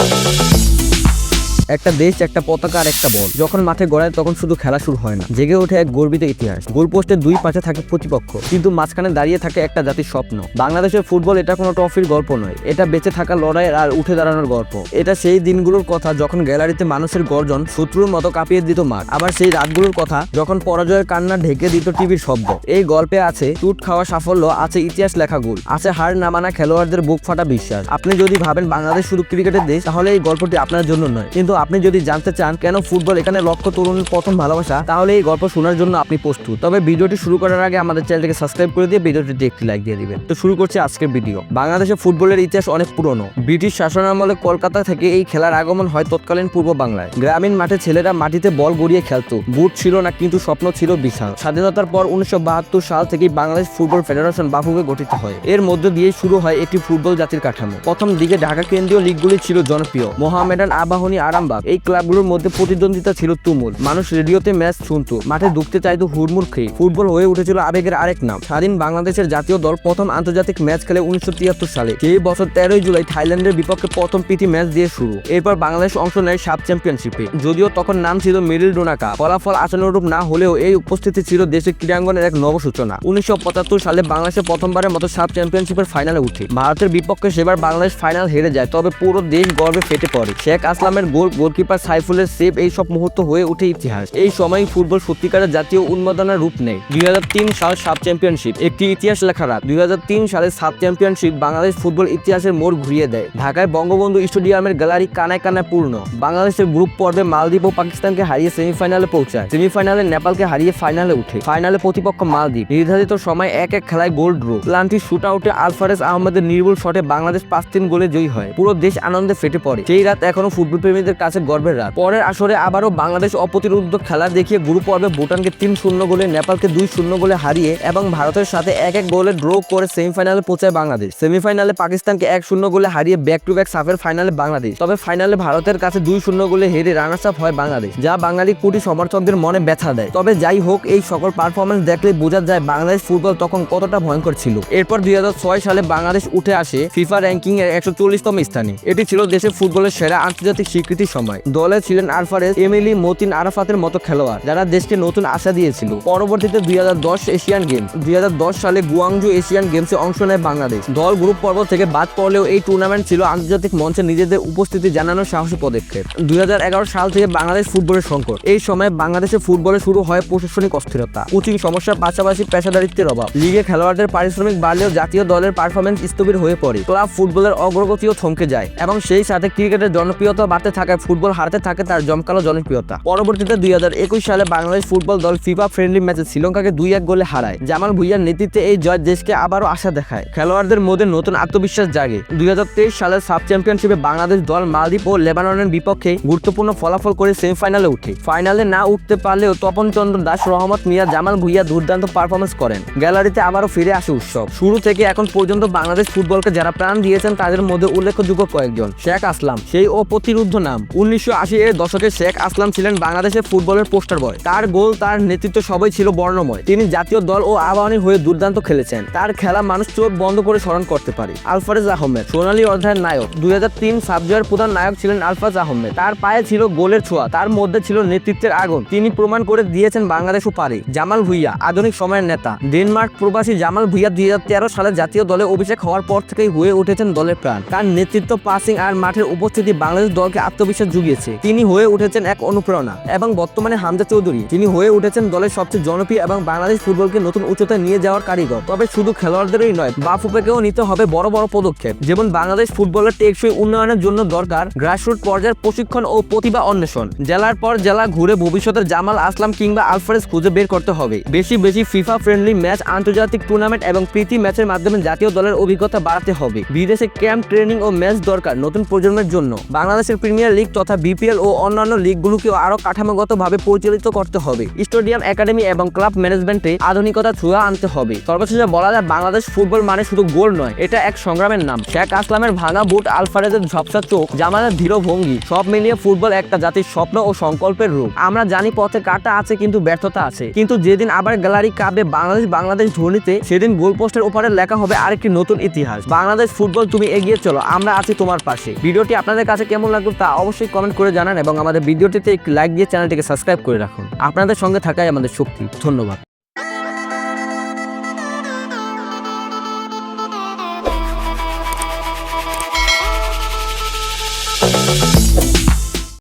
Thank you. একটা দেশ, একটা পতাকা আর একটা বল। যখন মাঠে গড়ায় তখন শুধু খেলা শুরু হয় না। জেগে ওঠে এক গর্বিত ইতিহাস। গোলপোস্টের দুই পাশে থাকে প্রতিপক্ষ, কিন্তু মাঝখানে দাঁড়িয়ে থাকে একটা জাতির স্বপ্ন। বাংলাদেশের ফুটবল এটা কোনো ট্রফির গল্প নয়। এটা বেঁচে থাকা লড়াইয়ের আর উঠে দাঁড়ানোর গল্প। এটা সেই দিনগুলোর কথা যখন গ্যালারিতে মানুষের গর্জন, শত্রুর মতো কাঁপিয়ে দিত মাঠ। আবার সেই রাতগুলোর কথা যখন পরাজয়ের কান্না ঢেকে দিত টিভির শব্দ। এই গল্পে আছে, টুট খাওয়া সাফল্য, আছে ইতিহাস লেখা গোল, আছে হার না মানা খেলোয়াড়দের বুক ফাটা বিশ্বাস। আপনি যদি ভাবেন বাংলাদেশ শুধু ক্রিকেটের দেশ, তাহলে এই গল্পটি আপনার জন্য নয়। কিন্তু আপনি যদি জানতে চান কেন ফুটবল এখানে লক্ষ তরুণের প্রথম ভালোবাসা, তাহলে এই গল্প শোনার জন্য আপনি প্রস্তুত। তবে ভিডিওটি শুরু করার আগে আমাদের চ্যানেলটিকে সাবস্ক্রাইব করে দিয়ে ভিডিওটিতে একটি লাইক দিয়ে দিবেন। তো শুরু করছি আজকের ভিডিও। বাংলাদেশের ফুটবলের ইতিহাস অনেক পুরনো। ব্রিটিশ শাসনামলে কলকাতা থেকে এই খেলার আগমন হয় তৎকালীন পূর্ব বাংলায়। গ্রামীণ মাঠে ছেলেরা মাটিতে বল গড়িয়ে খেলতো। বুট ছিল না, কিন্তু স্বপ্ন ছিল বিশাল। স্বাধীনতার পর উনিশশো বাহাত্তর সাল থেকে বাংলাদেশ ফুটবল ফেডারেশন বাফুকে গঠিত হয়। এর মধ্য দিয়ে শুরু হয় একটি ফুটবল জাতির কাঠামো। প্রথম দিকে ঢাকা কেন্দ্রীয় লিগগুলি ছিল জনপ্রিয়। মোহামেডান আবাহনী আরামবাগ এই ক্লাবগুলোর মধ্যে প্রতিদ্বন্দ্বিতা ছিল তুমুল। মানুষ রেডিওতে ম্যাচ শুনতো, মাঠে ঢুকতে চাইতো হুড়মুড় খেয়ে। ফুটবল হয়ে উঠেছিল আবেগের আরেক নাম। স্বাধীন বাংলাদেশের জাতীয় দল প্রথম আন্তর্জাতিক ম্যাচ খেলে উনিশশো তিয়াত্তর সালে। সেই বছর তেরোই জুলাই থাইল্যান্ডের বিপক্ষে প্রথম প্রীতি ম্যাচ দিয়ে শুরু। এরপর বাংলাদেশ অংশ নেয় সাব চ্যাম্পিয়নশিপে। যদিও তখন নাম ছিল মিডিল ডোনা কাপ। ফলাফল আশানুরূপ না হলেও এই উপস্থিতি ছিল দেশের ক্রীড়াঙ্গনের এক নবসূচনা। উনিশশো পঁচাত্তর সালে বাংলাদেশে প্রথমবারের মতো সাব চ্যাম্পিয়নশিপের ফাইনালে উঠে। ভারতের বিপক্ষে সেবার বাংলাদেশ ফাইনাল হেরে যায়, তবে পুরো দেশ গর্বে ফেটে পড়ে। শেখ আসলামের গোল গোলকিপার সাইফুলের সেভ এই সব মুহূর্ত হয়ে ওঠে ইতিহাস। এই সময় ফুটবল সত্যিকারের জাতীয় উন্মাদনার রূপ নেয়। দুই সাল সাব চ্যাম্পিয়নশিপ, একটি ইতিহাস লেখা রাত। দুই সালে সাব চ্যাম্পিয়নশিপ বাংলাদেশ ফুটবল ইতিহাসের মোড় ঘুরিয়ে দেয়। ঢাকায় বঙ্গবন্ধু স্টেডিয়ামের গ্যালারি কানায় কানায় পূর্ণ। বাংলাদেশের গ্রুপ পর্বে মালদ্বীপ ও পাকিস্তানকে হারিয়ে সেমিফাইনালে পৌঁছায়। সেমিফাইনালে নেপালকে হারিয়ে ফাইনালে উঠে ফাইনালে প্রতিপক্ষ মালদ্বীপ। নির্ধারিত সময় এক এক খেলায় গোল ড্র। প্লান্টি শুট আউটে আলফারেজ আহমেদের নির্ভুল শটে বাংলাদেশ পাঁচ তিন গোলে জয়ী হয়। পুরো দেশ আনন্দে ফেটে পড়ে। সেই রাত এখনও ফুটবল প্রেমীদের কাছে গর্বের রাত। পরের আসরে আবারও বাংলাদেশ অপ্রতিরোধ খেলা দেখিয়ে গ্রুপ পর্বে ভুটানকে তিন শূন্য গোলে, নেপালকে দুই শূন্য গোলে হারিয়ে এবং ভারতের সাথে এক এক গোলে ড্র করে সেমিফাইনালে পৌঁছায় বাংলাদেশ। সেমিফাইনালে পাকিস্তানকে এক শূন্য গোলে হারিয়ে ব্যাক টু ব্যাক সাফের ফাইনালে বাংলাদেশ। তবে ফাইনালে ভারতের কাছে দুই শূন্য গোলে হেরে রানার্স আপ হয় বাংলাদেশ, যা বাঙালি কোটি সমর্থকদের মনে ব্যথা দেয়। তবে যাই হোক, এই সকল পারফরমেন্স দেখলে বোঝা যায় বাংলাদেশ ফুটবল তখন কতটা ভয়ঙ্কর ছিল। এরপর দুই হাজার ছয় সালে বাংলাদেশ উঠে আসে ফিফা র্যাঙ্কিং এর একশো চল্লিশতম স্থানে। এটি ছিল দেশের ফুটবলের সেরা আন্তর্জাতিক স্বীকৃতির সময়। দলে ছিলেন আরফারেজ এমিলি, মতিন আরাফাতের মতো খেলোয়াড় যারা দেশকে নতুন আশা দিয়েছিল। পরবর্তীতে দুই হাজার দশ এশিয়ান গেম দুই হাজার দশ সালে গুয়াংজু এশিয়ান গেমসে অংশ নেয় বাংলাদেশ। দল গ্রুপ পর্ব থেকে বাদ পড়লেও এই টুর্নামেন্ট ছিল আন্তর্জাতিক মঞ্চে নিজেদের উপস্থিতি জানানোর সাহসী পদক্ষেপ। দু হাজার এগারো সাল থেকে বাংলাদেশ ফুটবলের সংকট। এই সময় বাংলাদেশে ফুটবলে শুরু হয় প্রশাসনিক অস্থিরতা, কোচিং সমস্যার পাশাপাশি পেশাদারিত্বের অভাব। লিগে খেলোয়াড়দের পারিশ্রমিক বাড়লেও জাতীয় দলের পারফরমেন্স স্থবির হয়ে পড়ে। ক্লাব ফুটবলের অগ্রগতিও থমকে যায় এবং সেই সাথে ক্রিকেটের জনপ্রিয়তা বাড়তে থাকায় ফুটবল হারাতে থাকে তার জমকালো জনপ্রিয়তা। পরবর্তীতে দুই হাজার একুশ সালে বাংলাদেশ ফুটবল দল ফিফা ফ্রেন্ডলি ম্যাচে শ্রীলঙ্কাকে দুই এক গোলে হারায়। জামাল ভুইয়ার নেতৃত্বে এই জয় দেশকে আবারও আশা দেখায়। খেলোয়াড়দের মধ্যে নতুন আত্মবিশ্বাস জাগে। দুই সালের সাব চ্যাম্পিয়নশিপে বাংলাদেশ দল মালদ্বীপ ও লেবাননের বিপক্ষে গুরুত্বপূর্ণ ফলাফল করে সেমিফাইনালে উঠে। ফাইনালে না উঠতে পারলেও তপন চন্দ্র দাস, রহমত মিয়া, জামাল ভুইয়া দুর্দান্ত পারফরমেন্স করেন। গ্যালারিতে আবারও ফিরে আসে উৎসব। শুরু থেকে এখন পর্যন্ত বাংলাদেশ ফুটবলকে যারা প্রাণ দিয়েছেন তাদের মধ্যে উল্লেখযোগ্য কয়েকজন, শেখ আসলাম। সেই ও অপ্রতিরুদ্ধ নাম। উনিশশো আশি এর দশকে শেখ আসলাম ছিলেন বাংলাদেশের ফুটবলের পোস্টার বয়। তার গোল, তার নেতৃত্ব সবাই ছিল বর্ণময়। তিনি জাতীয় দল ও আবাহনী হয়ে দুর্দান্ত খেলেছেন। তার খেলা মানুষ চোখ বন্ধ করে স্মরণ করতে পারে। আলফারেজ আহমেদ, সোনালী অধ্যায়ের নায়ক। দুই হাজার তিন সাবজয়ের প্রধান নায়ক ছিলেন আলফাজ আহমেদ। তার পায়ে ছিল গোলের ছোঁয়া, তার মধ্যে ছিল নেতৃত্বের আগুন। তিনি প্রমাণ করে দিয়েছেন বাংলাদেশও পারে জামাল ভুইয়া, আধুনিক সময়ের নেতা। ডেনমার্ক প্রবাসী জামাল ভুইয়া দুই হাজার তেরো সালে জাতীয় দলে অভিষেক হওয়ার পর থেকেই হয়ে উঠেছেন দলের প্রাণ। তার নেতৃত্ব পাসিং আর মাঠের উপস্থিতি বাংলাদেশ দলকে আত্মবিশ্বাস জুগিয়েছে। তিনি হয়ে উঠেছেন এক অনুপ্রেরণা। এবং বর্তমানে হামজা চৌধুরী, তিনি হয়ে উঠেছেন দলের সবচেয়ে জনপ্রিয় এবং বাংলাদেশ ফুটবলকে নতুন উচ্চতায় নিয়ে যাওয়ার কারিগর। তবে শুধু খেলোয়াড়দেরই নয় বাফুপেকেও নিতে হবে বড় বড় পদক্ষেপ। যেমন বাংলাদেশ ফুটবলের টেকসই উন্নয়নের জন্য দরকার গ্রাসরুট পর্যায়ের প্রশিক্ষণ ও প্রতিভা অন্বেষণ। জেলার পর জেলা ঘুরে ভবিষ্যতের জামাল আসলাম কিংবা আলফারেজ খুঁজে বের করতে হবে। বেশি বেশি ফিফা ফ্রেন্ডলি ম্যাচ, আন্তর্জাতিক টুর্নামেন্ট এবং প্রীতি ম্যাচের মাধ্যমে জাতীয় দলের অভিজ্ঞতা বাড়াতে হবে। বিদেশে ক্যাম্প, ট্রেনিং ও ম্যাচ দরকার নতুন প্রজন্মের জন্য। বাংলাদেশের প্রিমিয়ার লিগ তথা বিপিএল ও অন্যান্য লিগগুলোকেও আরও কাঠামোগতভাবে পরিচালিত করতে হবে। স্টেডিয়াম, একাডেমি এবং ক্লাব ম্যানেজমেন্টে আধুনিকতা ছোঁয়া আনতে হবে। সর্বশেষে বলা যায়, বাংলাদেশ ফুটবল মানে শুধু গোল নয়, এটা এক সংগ্রামের নাম। শেখ আসলামের ভাঙা বুট, আলফারেজের ঝপসা চোখ, জামালের ধীর ভঙ্গি, সব মিলিয়ে ফুটবল একটা জাতির স্বপ্ন ও সংকল্পের রূপ। আমরা জানি পথে কাটা আছে, কিন্তু ব্যর্থতা আছে। কিন্তু যেদিন আবার গ্যালারি কাবে বাংলাদেশ বাংলাদেশ ধ্বনিতে সেদিন গোলপোস্টের উপরে লেখা হবে আরেকটি নতুন ইতিহাস। বাংলাদেশ ফুটবল, তুমি এগিয়ে চলো, আমরা আছি তোমার পাশে। ভিডিওটি আপনাদের কাছে কেমন লাগল তা অবশ্যই অবশ্যই কমেন্ট করে জানান এবং আমাদের ভিডিওটিতে একটি লাইক দিয়ে চ্যানেলটিকে সাবস্ক্রাইব করে রাখুন। আপনাদের সঙ্গে থাকাই আমাদের শক্তি। ধন্যবাদ।